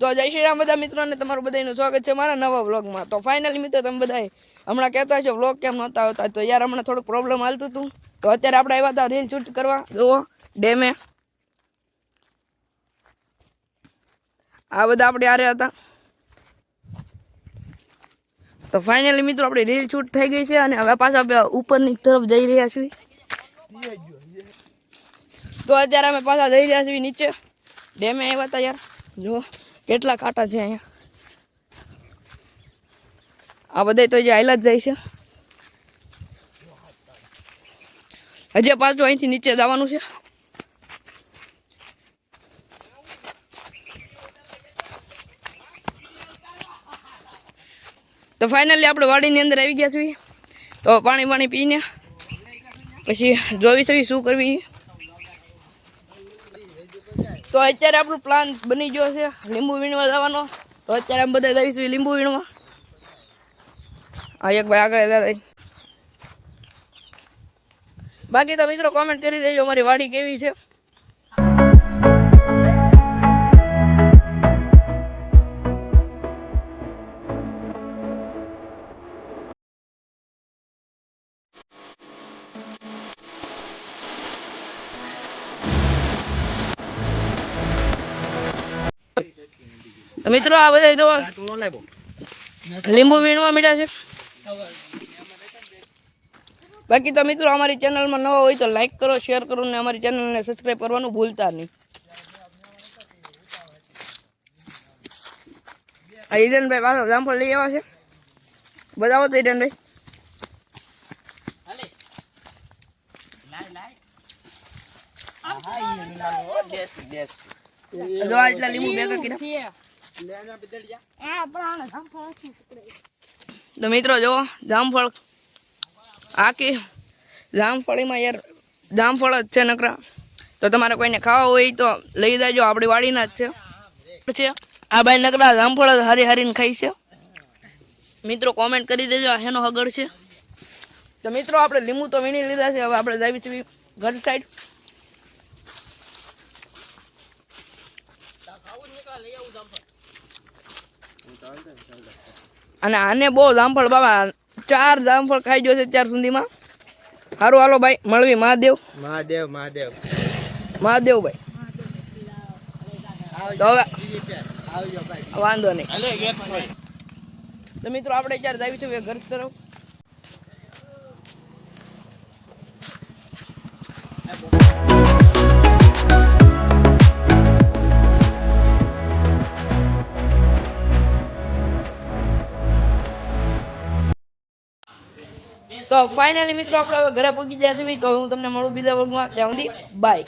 તો જય શ્રી રામ બધા મિત્રોને તમારું બધાનું સ્વાગત છે મારા નવા વ્લોગમાં. તો ફાઇનલી મિત્રો તમે બધા હમણાં કહેતા છો વ્લોગ કેમ નહોતા આવતા? તો યાર હમણાં થોડુંક પ્રોબ્લેમ હાલતું હતું. તો અત્યારે આપણે આવ્યા હતા રીલ શૂટ કરવા. જુઓ, ડેમે. આ બધા આપણે આરે હતા. તો ફાઇનલી મિત્રો આપણે રીલ શૂટ થઈ ગઈ છે અને હવે પાછા આપણે ઉપરની તરફ જઈ રહ્યા છીએ. તો અત્યારે અમે પાછા જઈ રહ્યા છીએ નીચે. ડેમે આવ્યા હતા યાર. જો, કેટલા કાંટા છે અહીંયા? આ બધા તો જે હાઈલા જ જાય છે. હજી પાછું અહીંથી નીચે જવાનું છે. તો ફાઇનલી આપણે વાડીની અંદર આવી ગયા છીએ. તો પાણી પાણી પીને પછી જોવી છે શું કરવી. તો અત્યારે આપણું પ્લાન બની ગયો છે લીંબુ વીણવા જવાનો. તો અત્યારે આમ બધા જઈશું લીંબુ વીણવા. આ એક ભાઈ આગળ જતા બાકી તો મિત્રો કોમેન્ટ કરી દેજો અમારી વાડી કેવી છે? મિત્રો આ બધા તો લીંબુ વીણવા મીઠા છે. બાકી તો મિત્રો અમારી ચેનલમાં નવા હોય તો લાઈક કરો શેર કરો ને અમારી ચેનલને સબસ્ક્રાઈબ કરવાનું ભૂલતા નહીં. આ ઈડનભાઈ પાછો જામફળ લઈ આવ્યા છે. બતાવો તો ઈડનભાઈ. જો આટલા લીંબુ ભેગા કર્યા. તો મિત્રો જો જામફળ આખી જામફળીમાં યાર જામફળ જ છે નકરા. તો તમારે કોઈને ખાવા હોય તો લઈ જાજો આપણી વાડીના જ છે. પછી આ ભાઈ નકરા જામફળ જ હરીને હારીને ખાઈ છે. મિત્રો કોમેન્ટ કરી દેજો એનો હેનો હગડ છે. તો મિત્રો આપણે લીંબુ તો વીણી લીધા છે હવે આપણે જાવી છીએ ઘર સાઈડ અને આને બહુ જામફળ બાબા ચાર જામફળ ખાઈ ગયો છે ત્યાર સુધીમાં. સારું હાલો ભાઈ મળવી. મહાદેવ. મહાદેવ મહાદેવ. મહાદેવ ભાઈ. તો હવે વાંધો નહીં. તો મિત્રો આપણે જ્યારે જાવી છે ઘર તરફ. તો ફાઇનલી મિત્રો, આપણે ઘરે પહોંચી ગયા છીએ તો હું તમને મળું બીજા વર્ગમાં ત્યાં સુધી બાય